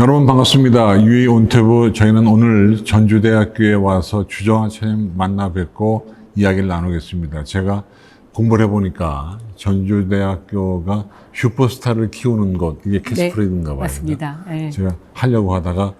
여러분 반갑습니다. 유이 온태부 저희는 오늘 전주대학교에 와서 주정하차님 만나 뵙고 이야기를 나누겠습니다. 제가 공부를 해보니까 전주대학교가 슈퍼스타를 키우는 곳 이게 캐스프레드인가 봐요. 네, 맞습니다. 예. 제가 하려고 하다가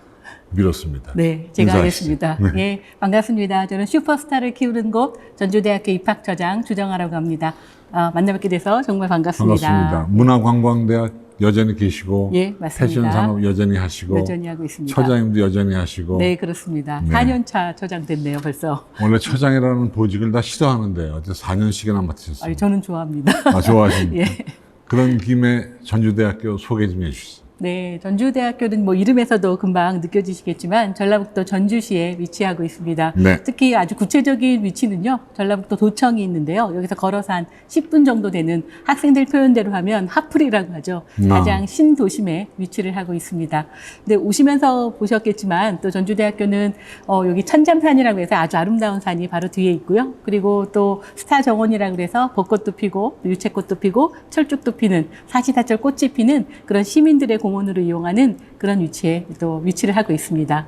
미뤘습니다. 네, 제가. 하겠습니다. 네. 예, 반갑습니다. 저는 슈퍼스타를 키우는 곳 전주대학교 입학처장 주정아라고 합니다. 아, 만나뵙게 돼서 정말 반갑습니다. 반갑습니다. 문화관광대학 여전히 계시고 예, 맞습니다. 패션 산업 여전히 하시고 여전히 하고 있습니다. 처장님도 여전히 하시고 네, 그렇습니다. 네. 4년 차 처장 됐네요, 벌써. 원래 처장이라는 보직을 다 싫어하는데 어제 4년씩이나 맡으셨어요. 아니, 저는 좋아합니다. 아, 좋아하십니까? 예. 그런 김에 전주대학교 소개 좀 해주시죠. 네, 전주대학교는 뭐 이름에서도 금방 느껴지시겠지만 전라북도 전주시에 위치하고 있습니다. 네. 특히 아주 구체적인 위치는요, 전라북도 도청이 있는데요. 여기서 걸어서 한 10분 정도 되는 학생들 표현대로 하면 하풀이라고 하죠. 아. 가장 신도심에 위치를 하고 있습니다. 근데 오시면서 보셨겠지만 또 전주대학교는 어, 여기 천잠산이라고 해서 아주 아름다운 산이 바로 뒤에 있고요. 그리고 또 스타 정원이라고 해서 벚꽃도 피고 또 유채꽃도 피고 철쭉도 피는 사시사철 꽃이 피는 그런 시민들의 공 원으로 이용하는 그런 위치에 또 위치를 하고 있습니다.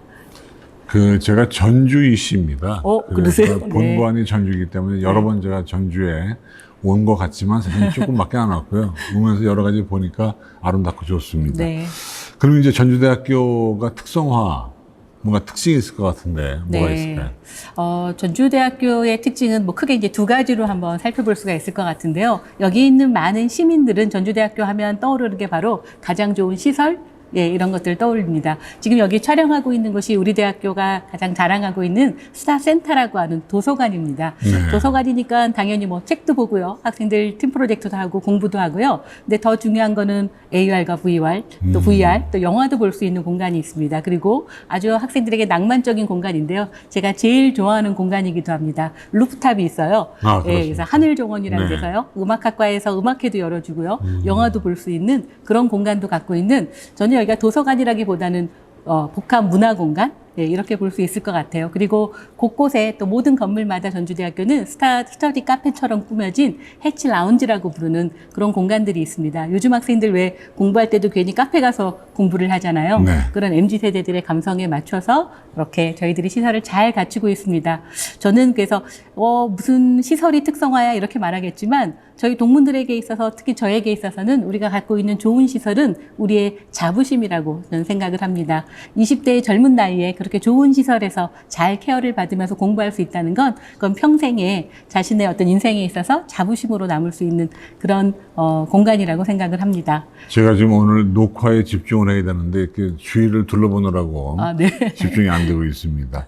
그 제가 전주이씨입니다. 어, 그래서 그러세요? 네. 본부안이 전주이기 때문에 여러 번 제가 전주에 온 것 같지만 사실 조금밖에 안 왔고요. 오면서 여러 가지 보니까 아름답고 좋습니다. 네. 그럼 이제 전주대학교가 특성화 뭔가 특징이 있을 것 같은데 뭐가 네. 있을까요? 어, 전주대학교의 특징은 뭐 크게 이제 두 가지로 한번 살펴볼 수가 있을 것 같은데요. 여기 있는 많은 시민들은 전주대학교 하면 떠오르는 게 바로 가장 좋은 시설, 예, 이런 것들 떠올립니다. 지금 여기 촬영하고 있는 곳이 우리 대학교가 가장 자랑하고 있는 스타센터라고 하는 도서관입니다. 네. 도서관이니까 당연히 뭐 책도 보고요. 학생들 팀 프로젝트도 하고 공부도 하고요. 근데 더 중요한 거는 AR과 VR, 또 음. VR, 또 영화도 볼 수 있는 공간이 있습니다. 그리고 아주 학생들에게 낭만적인 공간인데요. 제가 제일 좋아하는 공간이기도 합니다. 루프탑이 있어요. 아, 예? 그래서 하늘 정원이라는 네. 데서요. 음악학과에서 음악회도 열어주고요. 영화도 볼 수 있는 그런 공간도 갖고 있는 저는 여기가 도서관이라기보다는 어, 복합 문화 공간 예, 이렇게 볼 수 있을 것 같아요. 그리고 곳곳에 또 모든 건물마다 전주대학교는 스타 스터디 카페처럼 꾸며진 해치 라운지라고 부르는 그런 공간들이 있습니다. 요즘 학생들 왜 공부할 때도 괜히 카페 가서 공부를 하잖아요. 네. 그런 MZ 세대들의 감성에 맞춰서 이렇게 저희들이 시설을 잘 갖추고 있습니다. 저는 그래서 어, 무슨 시설이 특성화야 이렇게 말하겠지만 저희 동문들에게 있어서 특히 저에게 있어서는 우리가 갖고 있는 좋은 시설은 우리의 자부심이라고 저는 생각을 합니다. 20대의 젊은 나이에 그렇게 좋은 시설에서 잘 케어를 받으면서 공부할 수 있다는 건 그건 평생에 자신의 어떤 인생에 있어서 자부심으로 남을 수 있는 그런 어, 공간이라고 생각을 합니다. 제가 지금 오늘 녹화에 집중을 해야 되는데 이렇게 주위를 둘러보느라고 아, 네. 집중이 안 되고 있습니다.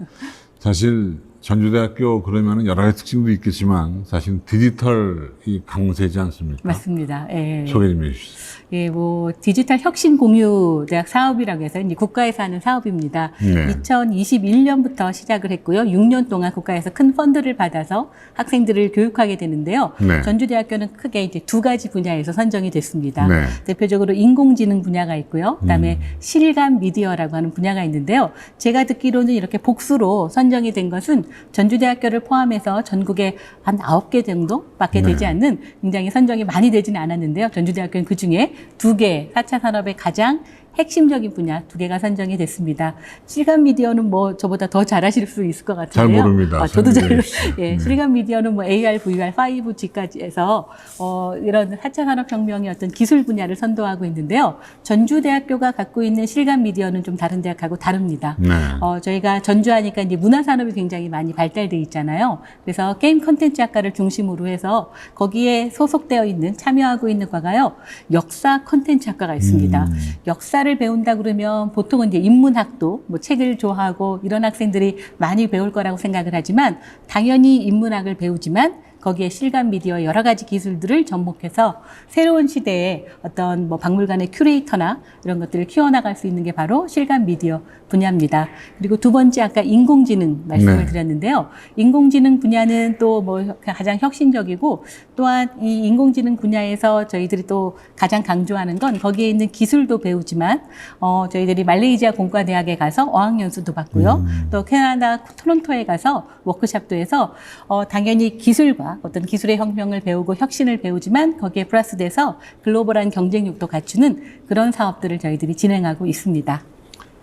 사실 전주대학교 그러면 여러 가지 특징도 있겠지만 사실 디지털이 강세지 않습니까? 맞습니다. 예. 소개 좀 해주시죠. 예, 뭐 디지털 혁신 공유 대학 사업이라고 해서 이제 국가에서 하는 사업입니다. 네. 2021년부터 시작을 했고요. 6년 동안 국가에서 큰 펀드를 받아서 학생들을 교육하게 되는데요. 네. 전주대학교는 크게 이제 두 가지 분야에서 선정이 됐습니다. 네. 대표적으로 인공지능 분야가 있고요. 그다음에 음. 실감 미디어라고 하는 분야가 있는데요. 제가 듣기로는 이렇게 복수로 선정이 된 것은 전주대학교를 포함해서 전국에 한 아홉 개 정도밖에 네. 되지 않는 굉장히 선정이 많이 되지는 않았는데요. 전주대학교는 그 중에 두 개, 4차 산업의 가장 핵심적인 분야 두 개가 선정이 됐습니다. 실감 미디어는 뭐 저보다 더 잘하실 수 있을 것잘 같은데요. 모릅니다. 아, 저도 잘, 주시죠. 예, 네. 실감 미디어는 뭐 AR, VR, 5G까지 해서 어, 이런 4차 산업혁명의 어떤 기술 분야를 선도하고 있는데요. 전주대학교가 갖고 있는 실감 미디어는 좀 다른 대학하고 다릅니다. 네. 어, 저희가 전주하니까 이제 문화산업이 굉장히 많이 발달돼 있잖아요. 그래서 게임 컨텐츠 학과를 중심으로 해서 거기에 소속되어 있는, 참여하고 있는 과가요, 역사 컨텐츠 학과가 있습니다. 음. 역사 를 배운다 그러면 보통은 이제 인문학도 뭐 책을 좋아하고 이런 학생들이 많이 배울 거라고 생각을 하지만 당연히 인문학을 배우지만 거기에 실감 미디어 여러 가지 기술들을 접목해서 새로운 시대에 어떤 뭐 박물관의 큐레이터나 이런 것들을 키워나갈 수 있는 게 바로 실감 미디어 분야입니다. 그리고 두 번째 아까 인공지능 말씀을 네. 드렸는데요. 인공지능 분야는 또 뭐 가장 혁신적이고 또한 이 인공지능 분야에서 저희들이 또 가장 강조하는 건 거기에 있는 기술도 배우지만 어 저희들이 말레이시아 공과대학에 가서 어학연수도 받고요. 음. 또 캐나다 토론토에 가서 워크샵도 해서 어 당연히 기술과 어떤 기술의 혁명을 배우고 혁신을 배우지만 거기에 플러스돼서 글로벌한 경쟁력도 갖추는 그런 사업들을 저희들이 진행하고 있습니다.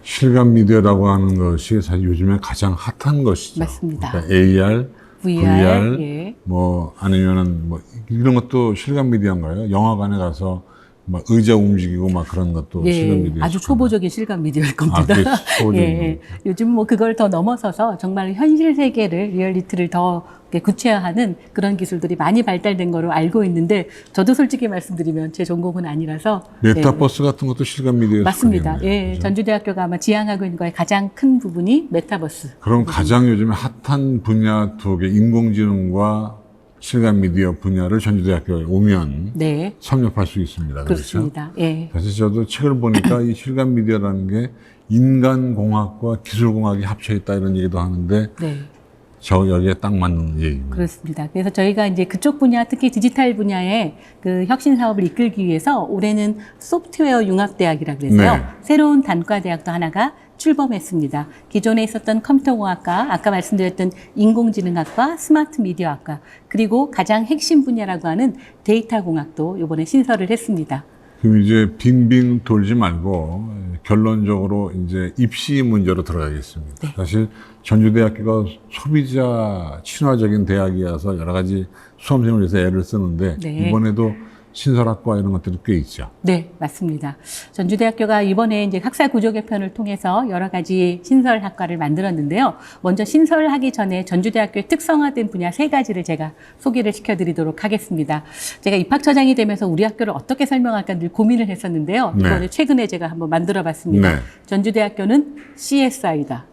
실감 미디어라고 하는 것이 사실 요즘에 가장 핫한 것이죠. 맞습니다. 그러니까 AR, VR, VR, 예. 뭐 아니면은 뭐 이런 것도 실감 미디어인가요? 영화관에 가서 막 의자 움직이고 막 그런 것도 실감 예, 미디어. 아주 초보적인 실감 미디어일 아, 겁니다. 초보적인 예, 예. 요즘 뭐 그걸 더 넘어서서 정말 현실 세계를 리얼리티를 더 구체화하는 그런 기술들이 많이 발달된 거로 알고 있는데 저도 솔직히 말씀드리면 제 전공은 아니라서 네, 메타버스 같은 것도 실감 미디어 맞습니다. 예, 그죠? 전주대학교가 아마 지향하고 있는 거의 가장 큰 부분이 메타버스. 그럼 가장 요즘에 핫한 분야 두 개, 인공지능과 실감 미디어 분야를 전주대학교에 오면 네, 섭렵할 수 있습니다. 그렇죠? 그렇습니다. 예. 사실 저도 책을 보니까 이 실감 미디어라는 게 인간공학과 기술공학이 합쳐 있다 이런 얘기도 하는데 네. 저 여기에 딱 맞는 얘기입니다. 그렇습니다. 그래서 저희가 이제 그쪽 분야, 특히 디지털 분야의 그 혁신 사업을 이끌기 위해서 올해는 소프트웨어 융합대학이라고 해서요. 네. 새로운 단과대학도 하나가 출범했습니다. 기존에 있었던 컴퓨터공학과, 아까 말씀드렸던 인공지능학과, 스마트 미디어학과, 그리고 가장 핵심 분야라고 하는 데이터 공학도 이번에 신설을 했습니다. 그럼 이제 빙빙 돌지 말고 결론적으로 이제 입시 문제로 들어가겠습니다. 네. 사실 전주대학교가 소비자 친화적인 대학이어서 여러 가지 수험생을 위해서 애를 쓰는데 네. 이번에도 신설학과 이런 것들이 꽤 있죠. 네, 맞습니다. 전주대학교가 이번에 이제 학사 구조 개편을 통해서 여러 가지 신설 학과를 만들었는데요. 먼저 신설하기 전에 전주대학교의 특성화된 분야 세 가지를 제가 소개를 시켜드리도록 하겠습니다. 제가 입학처장이 되면서 우리 학교를 어떻게 설명할까 늘 고민을 했었는데요. 네. 이번에 최근에 제가 한번 만들어봤습니다. 네. 전주대학교는 CSI다.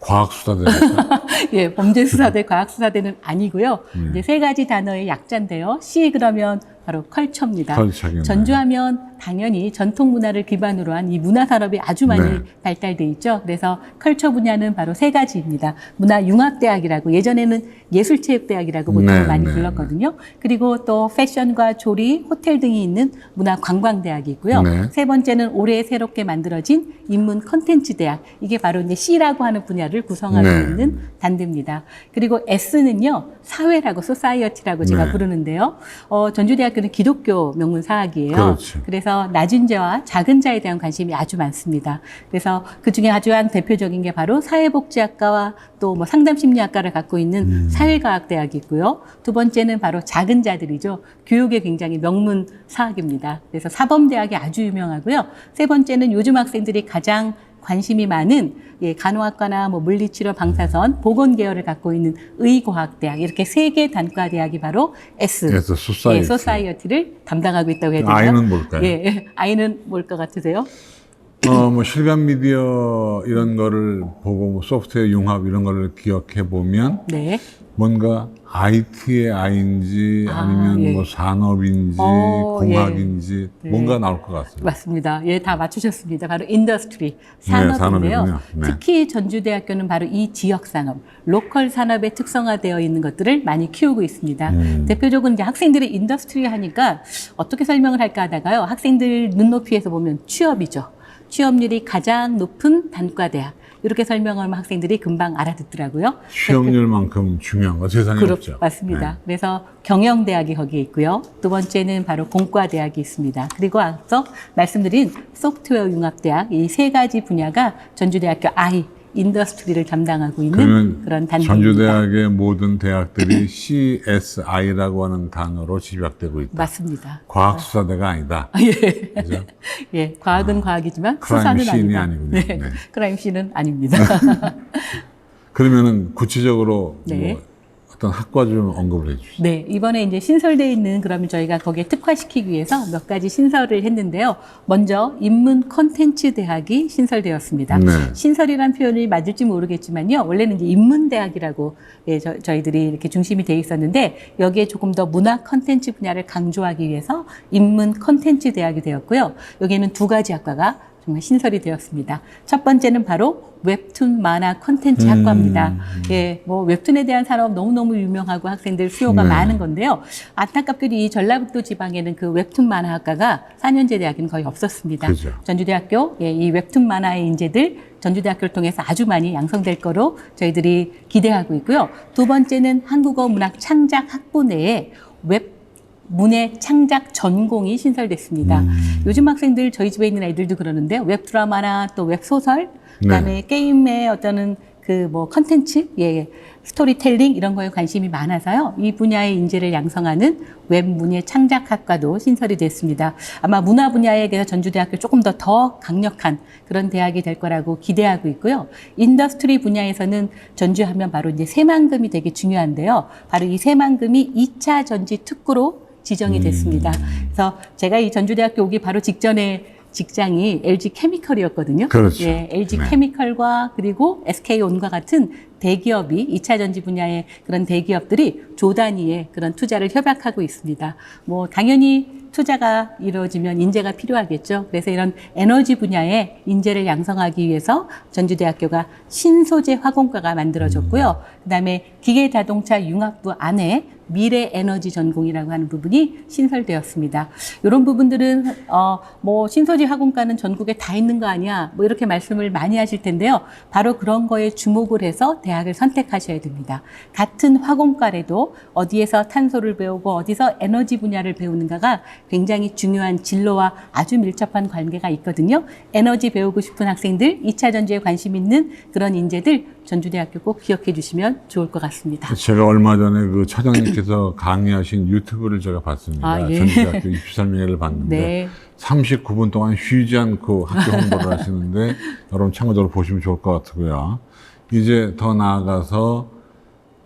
과학수사대학교. 예, 범죄수사대, 과학수사대는 아니고요. 네. 이제 세 가지 단어의 약자인데요. C 그러면 바로 컬처입니다. 컬처겠네요. 전주하면 당연히 전통 문화를 기반으로 한 이 문화 산업이 아주 많이 네. 발달돼 있죠. 그래서 컬처 분야는 바로 세 가지입니다. 문화 융합 대학이라고 예전에는 예술 체육 대학이라고 보통 네, 많이 네, 불렀거든요. 그리고 또 패션과 조리, 호텔 등이 있는 문화 관광 대학이 있고요. 네. 세 번째는 올해 새롭게 만들어진 인문 컨텐츠 대학. 이게 바로 이제 C라고 하는 분야를 구성하고 네. 있는 단대입니다. 그리고 S는요, 사회라고, 소사이어티라고 제가 네. 부르는데요. 어, 전주대학 교는 기독교 명문 사학이에요. 그렇죠. 그래서 낮은 자와 작은 자에 대한 관심이 아주 많습니다. 그래서 그 중에 아주 한 대표적인 게 바로 사회복지학과와 또 뭐 상담심리학과를 갖고 있는 음. 사회과학대학이 있고요. 두 번째는 바로 작은 자들이죠. 교육에 굉장히 명문 사학입니다. 그래서 사범대학이 아주 유명하고요. 세 번째는 요즘 학생들이 가장 관심이 많은 예, 간호학과나 뭐 물리치료, 방사선, 보건 계열을 갖고 있는 의과학대학 이렇게 세 개 단과 대학이 바로 S, 그래서 소사이어티. 예, 소사이어티를 담당하고 있다고 해야 되나요? 아이는 뭘까요? 예, 예. 아이는 뭘 것 같으세요? 어, 뭐 실감 미디어 이런 거를 보고 뭐 소프트웨어 융합 이런 거를 기억해 보면 네. 뭔가 IT의 I인지 아, 아니면 예. 뭐 산업인지 어, 공학인지 네. 뭔가 나올 것 같습니다. 맞습니다. 예, 다 맞추셨습니다. 바로 인더스트리, 산업인데요. 산업이군요. 네. 특히 전주대학교는 바로 이 지역 산업, 로컬 산업에 특성화되어 있는 것들을 많이 키우고 있습니다. 음. 대표적으로 이제 학생들이 인더스트리 하니까 어떻게 설명을 할까 하다가요. 학생들 눈높이에서 보면 취업이죠. 취업률이 가장 높은 단과대학. 이렇게 설명하면 학생들이 금방 알아듣더라고요. 취업률만큼 중요한 건 세상에 그렇, 없죠. 맞습니다. 네. 그래서 경영대학이 거기에 있고요. 두 번째는 바로 공과대학이 있습니다. 그리고 앞서 말씀드린 소프트웨어 융합대학 이 세 가지 분야가 전주대학교 I 인더스트리를 담당하고 있는 그런 단계입니다. 전주대학의 모든 대학들이 CSI라고 하는 단어로 집약되고 있다. 맞습니다. 과학수사대가 아니다. 예. 그죠? 예, 과학은 과학이지만 크라임 수사는 아니다. 아니군요. 네, 네. 크라임 씬은 아닙니다. 그러면은 구체적으로 네. 뭐 어떤 학과 좀 언급을 해 주시죠. 네, 이번에 이제 신설되어 있는 그러면 저희가 거기에 특화시키기 위해서 몇 가지 신설을 했는데요. 먼저 인문 컨텐츠 대학이 신설되었습니다. 네. 신설이란 표현이 맞을지 모르겠지만요. 원래는 이제 인문 대학이라고 예, 저, 저희들이 이렇게 중심이 돼 있었는데 여기에 조금 더 문화 컨텐츠 분야를 강조하기 위해서 인문 컨텐츠 대학이 되었고요. 여기에는 두 가지 학과가 정말 신설이 되었습니다. 첫 번째는 바로 웹툰 만화 컨텐츠 음. 학과입니다. 예, 뭐 웹툰에 대한 산업 너무너무 유명하고 학생들 수요가 네. 많은 건데요. 안타깝게도 이 전라북도 지방에는 그 웹툰 만화 학과가 4년제 대학은 거의 없었습니다. 그죠. 전주대학교 예, 이 웹툰 만화의 인재들 전주대학교를 통해서 아주 많이 양성될 거로 저희들이 기대하고 있고요. 두 번째는 한국어 문학 창작 학부 내에 웹 문예 창작 전공이 신설됐습니다. 음. 요즘 학생들 저희 집에 있는 애들도 그러는데 웹 드라마나 또 웹 소설, 그다음에 네. 게임의 어떤 그 뭐 컨텐츠, 예, 스토리텔링 이런 거에 관심이 많아서요. 이 분야의 인재를 양성하는 웹 문예 창작학과도 신설이 됐습니다. 아마 문화 분야에 대해서 전주대학교 조금 더 더 강력한 그런 대학이 될 거라고 기대하고 있고요. 인더스트리 분야에서는 전주하면 바로 이제 새만금이 되게 중요한데요. 바로 이 새만금이 2차 전지 특구로 지정이 됐습니다. 그래서 제가 이 전주대학교 오기 바로 직전에 직장이 LG 케미컬이었거든요. 그렇죠. 예, LG 네. 케미컬과 그리고 SK온과 같은 대기업이 2차 전지 분야의 그런 대기업들이 조 단위의 그런 투자를 협약하고 있습니다. 뭐 당연히 투자가 이루어지면 인재가 필요하겠죠. 그래서 이런 에너지 분야의 인재를 양성하기 위해서 전주대학교가 신소재 화공과가 만들어졌고요. 그다음에 기계 자동차 융합부 안에 미래 에너지 전공이라고 하는 부분이 신설되었습니다. 이런 부분들은 어 뭐 신소재 화공과는 전국에 다 있는 거 아니야? 뭐 이렇게 말씀을 많이 하실 텐데요. 바로 그런 거에 주목을 해서 대학을 선택하셔야 됩니다. 같은 화공과래도 어디에서 탄소를 배우고 어디서 에너지 분야를 배우는가가 굉장히 중요한 진로와 아주 밀접한 관계가 있거든요. 에너지 배우고 싶은 학생들, 2차 전지에 관심 있는 그런 인재들 전주대학교 꼭 기억해 주시면 좋을 것 같습니다. 제가 얼마 전에 그 차장님 께서 강의하신 유튜브를 제가 봤습니다. 아, 예. 전주대학교 입시 설명회를 봤는데 네. 39분 동안 쉬지 않고 학교 홍보를 하시는데 여러분 참고적으로 보시면 좋을 것 같고요. 이제 더 나아가서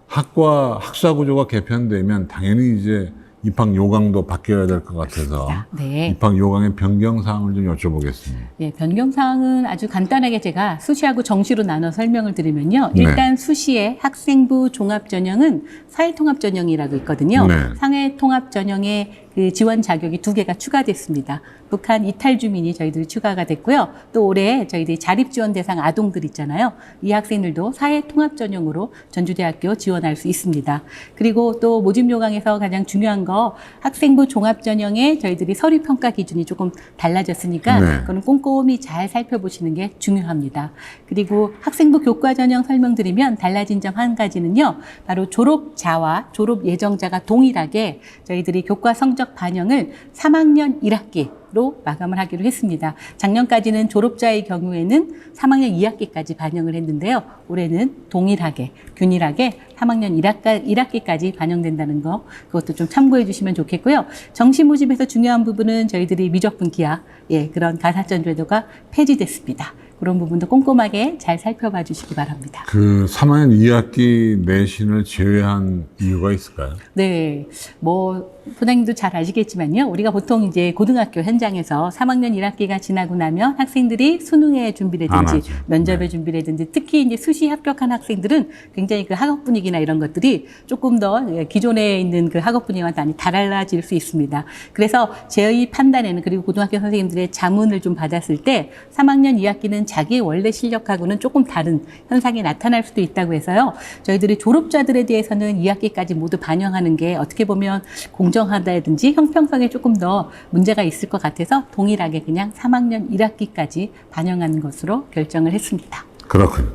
학과 학사 구조가 개편되면 당연히 이제 입학 요강도 바뀌어야 될 것 같아서 네. 입학 요강의 변경 사항을 좀 여쭤보겠습니다. 예, 변경 사항은 아주 간단하게 제가 수시하고 정시로 나눠 설명을 드리면요. 네. 일단 수시의 학생부 종합 전형은 사회 통합 전형이라고 있거든요. 네. 상해 통합 전형에 그 지원 자격이 두 개가 추가됐습니다. 북한 이탈 주민이 저희들이 추가가 됐고요. 또 올해 저희들이 자립 지원 대상 아동들 있잖아요. 이 학생들도 사회 통합 전형으로 전주대학교 지원할 수 있습니다. 그리고 또 모집 요강에서 가장 중요한 거 학생부 종합 전형에 저희들이 서류 평가 기준이 조금 달라졌으니까 네. 그거는 꼼꼼히 잘 살펴보시는 게 중요합니다. 그리고 학생부 교과 전형 설명드리면 달라진 점 한 가지는요. 바로 졸업 자와 졸업 예정자가 동일하게 저희들이 교과 성적 반영을 3학년 1학기로 마감을 하기로 했습니다. 작년까지는 졸업자의 경우에는 3학년 2학기까지 반영을 했는데요. 올해는 동일하게 균일하게 3학년 1학기, 1학기까지 반영된다는 거 그것도 좀 참고해 주시면 좋겠고요. 정시 모집에서 중요한 부분은 저희들이 미적분 기하 예, 그런 가산점 제도가 폐지됐습니다. 그런 부분도 꼼꼼하게 잘 살펴봐 주시기 바랍니다. 그 3학년 2학기 내신을 제외한 이유가 있을까요? 네, 뭐 부장님도 잘 아시겠지만요. 우리가 보통 이제 고등학교 현장에서 3학년 1학기가 지나고 나면 학생들이 수능의 안 준비라든지 하죠. 면접의 네. 준비라든지 특히 이제 수시 합격한 학생들은 굉장히 그 학업 분위기나 이런 것들이 조금 더 예, 기존에 있는 그 학업 분위기와 많이 달라질 수 있습니다. 그래서 저희 판단에는 그리고 고등학교 선생님들의 자문을 좀 받았을 때 3학년 2학기는 자기 원래 실력하고는 조금 다른 현상이 나타날 수도 있다고 해서요. 저희들이 졸업자들에 대해서는 2학기까지 모두 반영하는 게 어떻게 보면 공 정하다든지 형평성에 조금 더 문제가 있을 것 같아서 동일하게 그냥 3학년 1학기까지 반영하는 것으로 결정을 했습니다. 그렇군요.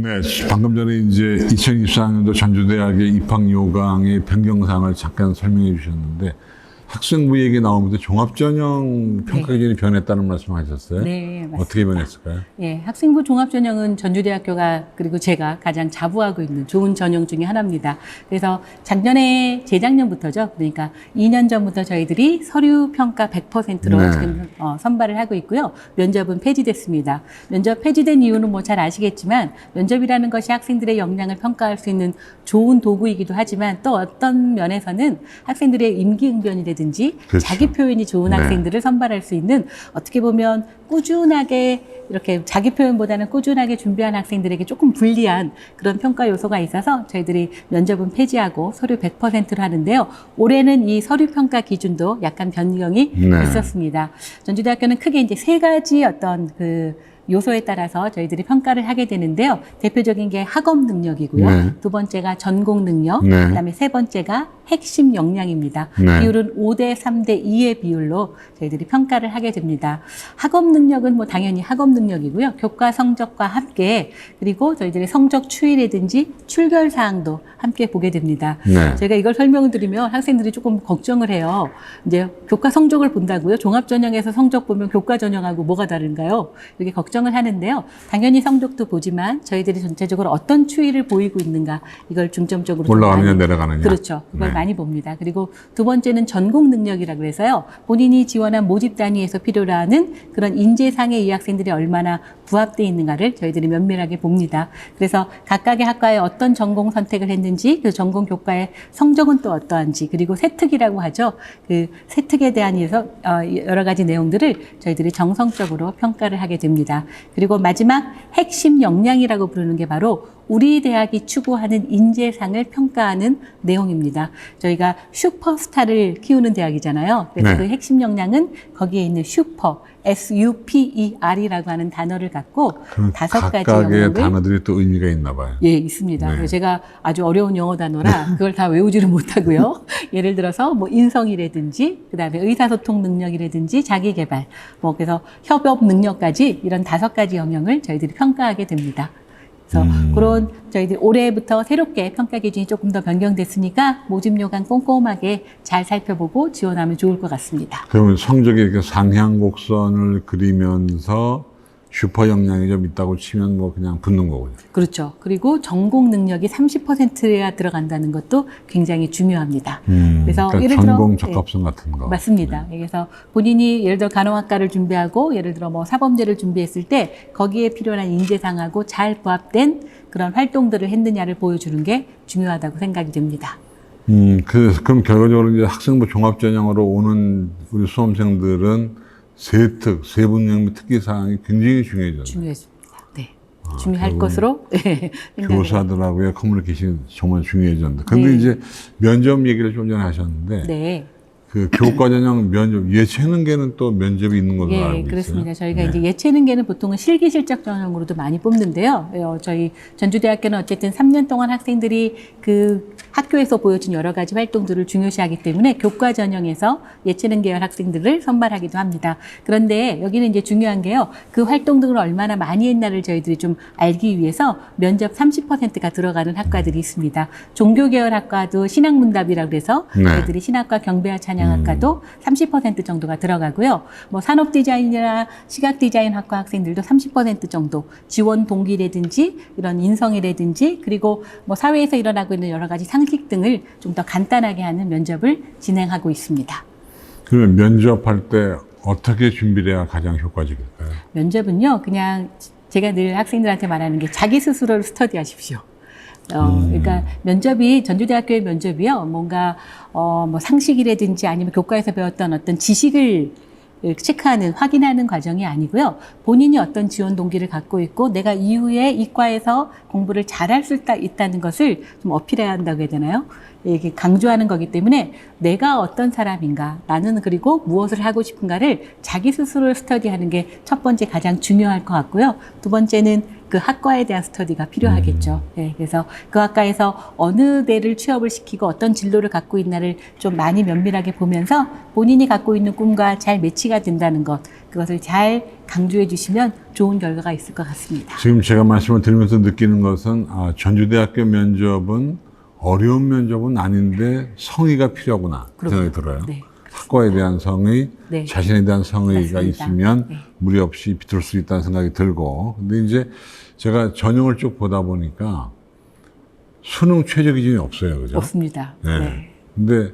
네, 방금 전에 이제 2024년도 전주대학의 입학 요강의 변경사항을 잠깐 설명해 주셨는데 학생부 얘기 나오면서 종합전형 평가 기준이 변했다는 말씀 하셨어요? 네, 맞습니다. 어떻게 변했을까요? 예, 학생부 종합전형은 전주대학교가 그리고 제가 가장 자부하고 있는 좋은 전형 중에 하나입니다. 그래서 작년에 재작년부터죠. 그러니까 2년 전부터 저희들이 서류 평가 100%로 네. 지금 어, 선발을 하고 있고요. 면접은 폐지됐습니다. 면접 폐지된 이유는 뭐 잘 아시겠지만 면접이라는 것이 학생들의 역량을 평가할 수 있는 좋은 도구이기도 하지만 또 어떤 면에서는 학생들의 임기응변이 라든지 그렇죠. 자기 표현이 좋은 네. 학생들을 선발할 수 있는 어떻게 보면 꾸준하게 이렇게 자기 표현보다는 꾸준하게 준비한 학생들에게 조금 불리한 그런 평가 요소가 있어서 저희들이 면접은 폐지하고 서류 100%로 하는데요. 올해는 이 서류 평가 기준도 약간 변경이 네. 있었습니다. 전주대학교는 크게 이제 세 가지 어떤 그 요소에 따라서 저희들이 평가를 하게 되는데요. 대표적인 게 학업 능력이고요. 네. 두 번째가 전공 능력, 네. 그다음에 세 번째가 핵심 역량입니다. 네. 비율은 5대 3대 2의 비율로 저희들이 평가를 하게 됩니다. 학업 능력은 뭐 당연히 학업 능력이고요. 교과 성적과 함께 그리고 저희들이 성적 추이라든지 출결 사항도 함께 보게 됩니다. 네. 제가 이걸 설명을 드리면 학생들이 조금 걱정을 해요. 이제 교과 성적을 본다고요? 종합 전형에서 성적 보면 교과 전형하고 뭐가 다른가요? 이렇게 걱정 을 하는데요. 당연히 성적도 보지만 저희들이 전체적으로 어떤 추이를 보이고 있는가 이걸 중점적으로 좀 올라가느냐 내려가느냐. 그렇죠. 그걸 네. 많이 봅니다. 그리고 두 번째는 전공 능력이라 그래서요. 본인이 지원한 모집 단위에서 필요로 하는 그런 인재상의 이 학생들이 얼마나 부합돼 있는가를 저희들이 면밀하게 봅니다. 그래서 각각의 학과에 어떤 전공 선택을 했는지 그 전공 교과의 성적은 또 어떠한지 그리고 세특이라고 하죠. 그 세특에 대한 어, 여러 가지 내용들을 저희들이 정성적으로 평가를 하게 됩니다. 그리고 마지막 핵심 역량이라고 부르는 게 바로 우리 대학이 추구하는 인재상을 평가하는 내용입니다. 저희가 슈퍼스타를 키우는 대학이잖아요. 그래서 네. 그 핵심 역량은 거기에 있는 슈퍼, S-U-P-E-R이라고 하는 단어를 갖고 다섯 가지 각각의 영역을 단어들이 또 의미가 있나 봐요. 예, 있습니다. 네. 그래서 제가 아주 어려운 영어 단어라 그걸 다 외우지를 못하고요. 예를 들어서 뭐 인성이라든지 그다음에 의사소통 능력이라든지 자기 개발 뭐 그래서 협업 능력까지 이런 다섯 가지 영역을 저희들이 평가하게 됩니다. 그래서 음. 그런 저희들이 올해부터 새롭게 평가 기준이 조금 더 변경됐으니까 모집 요강 꼼꼼하게 잘 살펴보고 지원하면 좋을 것 같습니다. 그러면 성적이 이렇게 상향 곡선을 그리면서 슈퍼 역량이 좀 있다고 치면 뭐 그냥 붙는 거군요. 그렇죠. 그리고 전공 능력이 30%가 들어간다는 것도 굉장히 중요합니다. 음, 그래서 그러니까 예를 들어- 전공 예. 적합성 같은 거. 맞습니다. 그래서 본인이 예를 들어 간호학과를 준비하고 예를 들어 뭐 사범제를 준비했을 때 거기에 필요한 인재상하고 잘 부합된 그런 활동들을 했느냐를 보여주는 게 중요하다고 생각이 됩니다. 음, 그, 그럼 결과적으로 이제 학생부 종합전형으로 오는 우리 수험생들은 세특, 세분명 및 특기사항이 굉장히 중요해졌네요. 중요해집니다. 네. 중요할 결국은 것으로 네, 생각을 교사들하고의 커뮤니케이션이 정말 중요해졌는데. 근데 네. 이제 면접 얘기를 좀 전에 하셨는데, 네. 그 교과전형 면접, 예체능계는 또 면접이 있는 걸로 알고 예, 있어요. 그렇습니다. 저희가 네. 이제 예체능계는 보통은 실기 실적 전형으로도 많이 뽑는데요. 어, 저희 전주대학교는 어쨌든 3년 동안 학생들이 그 학교에서 보여준 여러 가지 활동들을 중요시하기 때문에 교과 전형에서 예체능 계열 학생들을 선발하기도 합니다. 그런데 여기는 이제 중요한 게요. 그 활동들을 얼마나 많이 했나를 저희들이 좀 알기 위해서 면접 30%가 들어가는 학과들이 있습니다. 종교 계열 학과도 신학문답이라고 그래서 네. 저희들이 신학과 경배와 찬양 학과도 30% 정도가 들어가고요. 뭐 산업 디자인이나 시각 디자인 학과 학생들도 30% 정도 지원 동기라든지 이런 인성이라든지 그리고 뭐 사회에서 일어나고 있는 여러 가지 상식 등을 좀 더 간단하게 하는 면접을 진행하고 있습니다. 그러면 면접할 때 어떻게 준비를 해야 가장 효과적일까요? 면접은요, 그냥 제가 늘 학생들한테 말하는 게 자기 스스로를 스터디하십시오. 어, 그러니까 면접이 전주대학교의 면접이요, 뭔가 어, 뭐 상식이라든지 아니면 교과에서 배웠던 어떤 지식을 체크하는, 확인하는 과정이 아니고요. 본인이 어떤 지원 동기를 갖고 있고 내가 이후에 이과에서 공부를 잘할 수 있다, 있다는 것을 좀 어필해야 한다고 해야 되나요? 이게 강조하는 거기 때문에 내가 어떤 사람인가, 나는 그리고 무엇을 하고 싶은가를 자기 스스로 스터디하는 게 첫 번째 가장 중요할 것 같고요. 두 번째는 그 학과에 대한 스터디가 필요하겠죠. 예, 그래서 그 학과에서 어느 대를 취업을 시키고 어떤 진로를 갖고 있나를 좀 많이 면밀하게 보면서 본인이 갖고 있는 꿈과 잘 매치가 된다는 것, 그것을 잘 강조해 주시면 좋은 결과가 있을 것 같습니다. 지금 제가 말씀을 드리면서 느끼는 것은 아, 전주대학교 면접은 어려운 면접은 아닌데 성의가 필요하구나 그 생각이 들어요. 네. 학과에 대한 성의, 네. 자신에 대한 성의가 맞습니다. 있으면 네. 무리 없이 비틀 수 있다는 생각이 들고 근데 이제 제가 전형을 쭉 보다 보니까 수능 최저 기준이 없어요. 그죠? 없습니다. 네. 네. 근데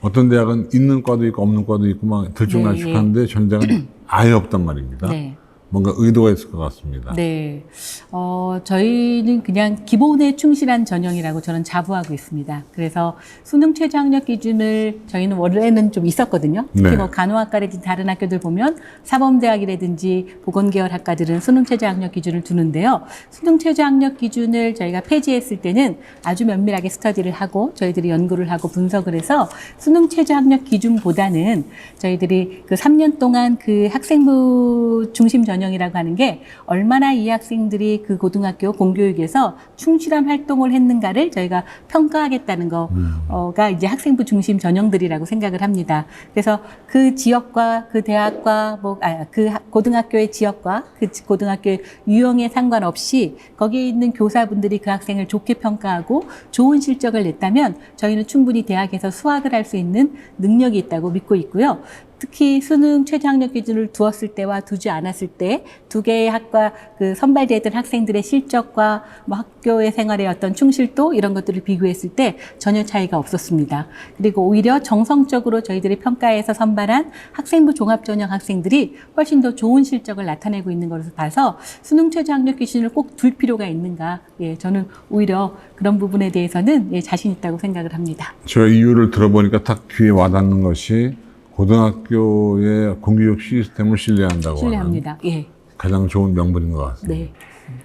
어떤 대학은 있는 과도 있고 없는 과도 있고 막 들쭉날쭉한데 전 대학은 아예 없단 말입니다. 네. 뭔가 의도가 있을 것 같습니다. 네. 어, 저희는 그냥 기본에 충실한 전형이라고 저는 자부하고 있습니다. 그래서 수능 최저 학력 기준을 저희는 원래는 좀 있었거든요. 특히 네. 뭐 간호학과라든지 다른 학교들 보면 사범대학이라든지 보건계열 학과들은 수능 최저 학력 기준을 두는데요. 수능 최저 학력 기준을 저희가 폐지했을 때는 아주 면밀하게 스터디를 하고 저희들이 연구를 하고 분석을 해서 수능 최저 학력 기준보다는 저희들이 그 3년 동안 그 학생부 중심 전형 전형이라고 하는 게 얼마나 이 학생들이 그 고등학교 공교육에서 충실한 활동을 했는가를 저희가 평가하겠다는 거가 이제 학생부 중심 전형들이라고 생각을 합니다. 그래서 그 지역과 그 대학과 뭐그 고등학교의 지역과 그 지- 고등학교의 유형에 상관없이 거기에 있는 교사분들이 그 학생을 좋게 평가하고 좋은 실적을 냈다면 저희는 충분히 대학에서 수학을 할 수 있는 능력이 있다고 믿고 있고요. 특히 수능 최저 학력 기준을 두었을 때와 두지 않았을 때 두 개의 학과 그 선발됐던 학생들의 실적과 뭐 학교의 생활의 어떤 충실도 이런 것들을 비교했을 때 전혀 차이가 없었습니다. 그리고 오히려 정성적으로 저희들이 평가해서 선발한 학생부 종합 전형 학생들이 훨씬 더 좋은 실적을 나타내고 있는 것으로 봐서 수능 최저 학력 기준을 꼭 둘 필요가 있는가? 예, 저는 오히려 그런 부분에 대해서는 예, 자신 있다고 생각을 합니다. 제가 이유를 들어보니까 딱 귀에 와닿는 것이 고등학교의 공교육 시스템을 신뢰한다고 신뢰합니다. 예, 가장 좋은 명분인 것 같습니다. 네.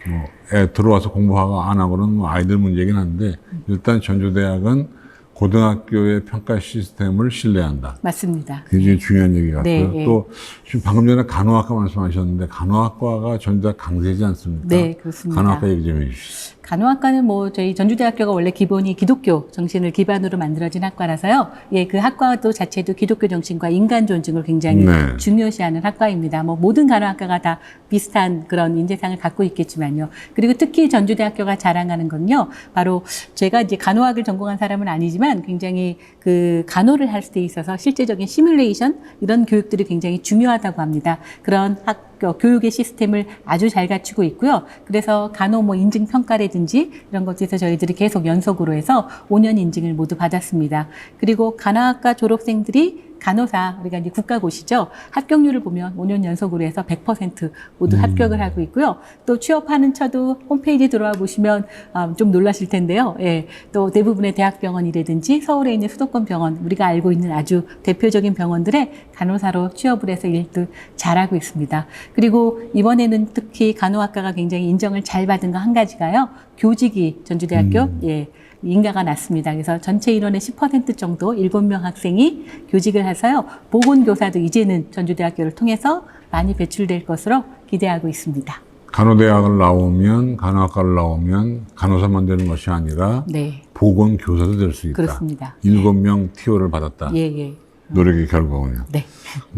뭐, 애 들어와서 공부하고 안 하고는 뭐 아이들 문제긴 한데, 일단 전주대학은 고등학교의 평가 시스템을 신뢰한다. 맞습니다. 굉장히 중요한 얘기 같고요. 네, 예. 또, 지금 방금 전에 간호학과 말씀하셨는데, 간호학과가 전주대학 강세지 않습니까? 네, 그렇습니다. 간호학과 얘기 좀 해주시죠. 간호학과는 뭐 저희 전주대학교가 원래 기본이 기독교 정신을 기반으로 만들어진 학과라서요. 예, 그 학과도 자체도 기독교 정신과 인간 존중을 굉장히 네. 중요시하는 학과입니다. 뭐 모든 간호학과가 다 비슷한 그런 인재상을 갖고 있겠지만요. 그리고 특히 전주대학교가 자랑하는 건요. 바로 제가 이제 간호학을 전공한 사람은 아니지만 굉장히 그 간호를 할 때 있어서 실제적인 시뮬레이션 이런 교육들이 굉장히 중요하다고 합니다. 그런 학 교 교육의 시스템을 아주 잘 갖추고 있고요. 그래서 간호 뭐 인증 평가라든지 이런 것에서 저희들이 계속 연속으로 해서 5년 인증을 모두 받았습니다. 그리고 간호학과 졸업생들이 간호사 우리가 이제 국가고시죠 합격률을 보면 5년 연속으로 해서 100% 모두 합격을 하고 있고요. 또 취업하는 처도 홈페이지 들어와 보시면 아, 좀 놀라실 텐데요. 예, 또 대부분의 대학병원이라든지 서울에 있는 수도권 병원 우리가 알고 있는 아주 대표적인 병원들의 간호사로 취업을 해서 일도 잘하고 있습니다. 그리고 이번에는 특히 간호학과가 굉장히 인정을 잘 받은 거 한 가지가요. 교직이 전주대학교 예. 인가가 났습니다. 그래서 전체 인원의 10% 정도 7명 학생이 교직을 해서요. 보건교사도 이제는 전주대학교를 통해서 많이 배출될 것으로 기대하고 있습니다. 간호대학을 나오면, 간호학과를 나오면 간호사만 되는 것이 아니라 네, 보건 교사도 될 수 있다. 그렇습니다. 일곱 명 TO를 받았다. 예, 예. 노력의 결과군요. 네.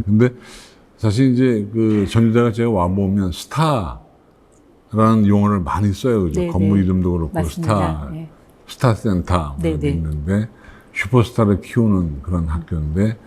근데 사실 이제 그 전주대가 제가 와 보면 스타라는 용어를 많이 써요. 그죠? 네, 건물 네. 이름도 그렇고 맞습니다. 스타, 예. 스타 센터 네, 뭐 네. 있는데 슈퍼스타를 키우는 그런 학교인데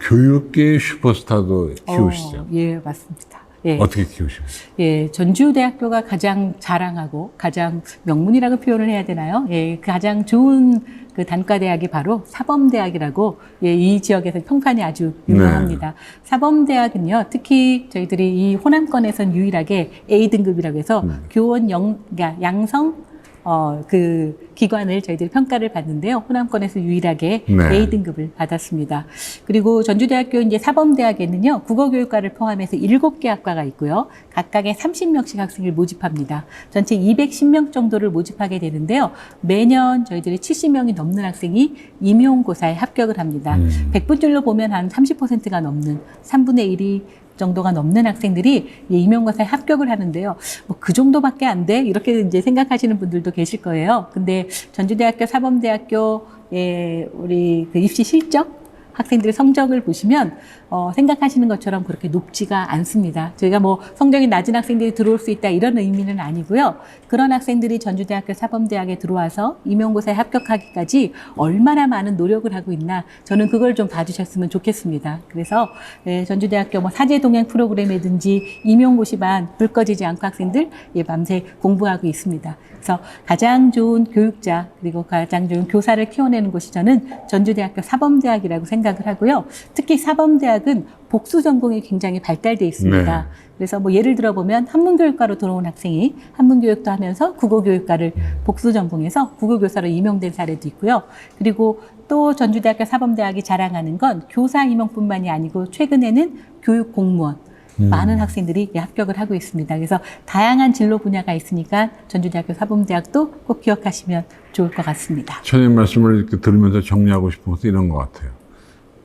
교육계의 슈퍼스타도 키우시죠. 어, 예, 맞습니다. 예. 어떻게 키우십니까? 예, 전주대학교가 가장 자랑하고 가장 명문이라고 표현을 해야 되나요? 예, 가장 좋은 그 단과대학이 바로 사범대학이라고 예, 이 지역에서 평판이 아주 유명합니다. 사범대학은요, 특히 저희들이 이 호남권에선 유일하게 A등급이라고 해서 네. 교원 영, 그러니까 양성 어, 그 기관을 저희들이 평가를 받는데요. 호남권에서 유일하게 네. A등급을 받았습니다. 그리고 전주대학교 이제 사범대학에는요, 국어교육과를 포함해서 7개 학과가 있고요. 각각의 30명씩 학생을 모집합니다. 전체 210명 정도를 모집하게 되는데요. 매년 저희들이 70명이 넘는 학생이 임용고사에 합격을 합니다. 음. 100분율로 보면 한 30%가 넘는 3분의 1이 정도가 넘는 학생들이 이 임용고사에 합격을 하는데요. 뭐 그 정도밖에 안 돼? 이렇게 이제 생각하시는 분들도 계실 거예요. 근데 전주대학교 사범대학교의 우리 그 입시 실적 학생들의 성적을 보시면 어, 생각하시는 것처럼 그렇게 높지가 않습니다. 저희가 뭐 성적이 낮은 학생들이 들어올 수 있다 이런 의미는 아니고요. 그런 학생들이 전주대학교 사범대학에 들어와서 임용고사에 합격하기까지 얼마나 많은 노력을 하고 있나 저는 그걸 좀 봐주셨으면 좋겠습니다. 그래서 예, 전주대학교 뭐 사제 동행 프로그램이든지 임용고시반 불 꺼지지 않고 학생들 예, 밤새 공부하고 있습니다. 그래서 가장 좋은 교육자 그리고 가장 좋은 교사를 키워내는 곳이 저는 전주대학교 사범대학이라고 생각 을 하고요. 특히 사범대학은 복수 전공이 굉장히 발달돼 있습니다. 네. 그래서 뭐 예를 들어 보면 한문교육과로 들어온 학생이 한문교육도 하면서 국어교육과를 복수 전공해서 국어교사로 임용된 사례도 있고요. 그리고 또 전주대학교 사범대학이 자랑하는 건 교사 임용뿐만이 아니고 최근에는 교육 공무원 음. 많은 학생들이 예, 합격을 하고 있습니다. 그래서 다양한 진로 분야가 있으니까 전주대학교 사범대학도 꼭 기억하시면 좋을 것 같습니다. 천님 말씀을 이렇게 들으면서 정리하고 싶은 것은 이런 것 같아요.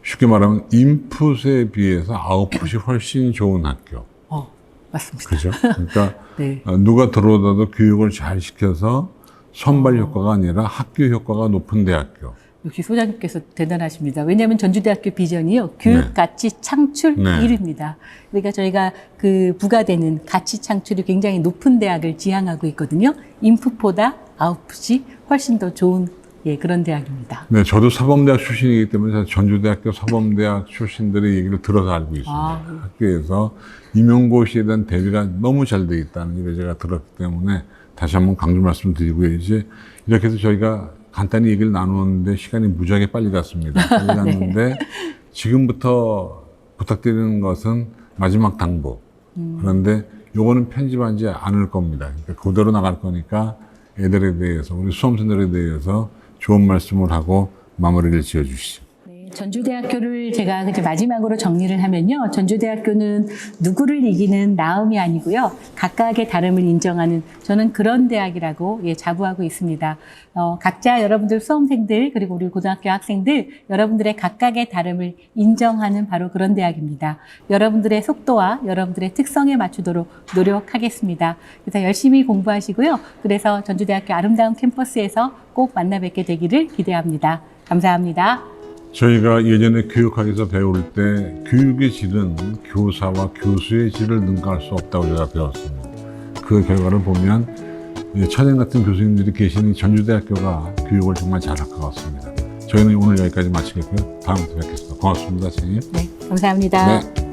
쉽게 말하면 인풋에 비해서 아웃풋이 훨씬 좋은 학교. 어, 맞습니다. 그죠? 그러니까 네. 어, 누가 들어오더라도 교육을 잘 시켜서 선발 효과가 아니라 학교 효과가 높은 대학교. 역시 소장님께서 대단하십니다. 왜냐하면 전주대학교 비전이요. 교육 네. 가치 창출 네. 1위입니다. 그러니까 저희가 그 부가되는 가치 창출이 굉장히 높은 대학을 지향하고 있거든요. 인풋보다 아웃풋이 훨씬 더 좋은 예, 그런 대학입니다. 네, 저도 사범대학 출신이기 때문에 전주대학교 사범대학 출신들의 얘기를 들어서 알고 있습니다. 아. 학교에서 임용고시에 대한 대비가 너무 잘 돼 있다는 얘기를 제가 들었기 때문에 다시 한번 강조 말씀드리고요. 이제 이렇게 해서 저희가 간단히 얘기를 나누었는데 시간이 무지하게 빨리 갔습니다. 빨리 갔는데 지금부터 부탁드리는 것은 마지막 당부. 그런데 요거는 편집하지 않을 겁니다. 그러니까 그대로 나갈 거니까 애들에 대해서 우리 수험생들에 대해서 좋은 말씀을 하고 마무리를 지어 주시죠. 네, 전주대학교를 제가 이제 마지막으로 정리를 하면요. 전주대학교는 누구를 이기는 나음이 아니고요. 각각의 다름을 인정하는 저는 그런 대학이라고 예, 자부하고 있습니다. 어, 각자 여러분들 수험생들 그리고 우리 고등학교 학생들 여러분들의 각각의 다름을 인정하는 바로 그런 대학입니다. 여러분들의 속도와 여러분들의 특성에 맞추도록 노력하겠습니다. 그래서 열심히 공부하시고요. 그래서 전주대학교 아름다운 캠퍼스에서 꼭 만나 뵙게 되기를 기대합니다. 감사합니다. 저희가 예전에 교육학에서 배울 때 교육의 질은 교사와 교수의 질을 능가할 수 없다고 제가 배웠습니다. 그 결과를 보면 예, 천연 같은 교수님들이 계신 이 전주대학교가 교육을 정말 잘할 것 같습니다. 저희는 오늘 여기까지 마치겠고요. 다음에 또 뵙겠습니다. 고맙습니다, 선생님. 네, 감사합니다. 네.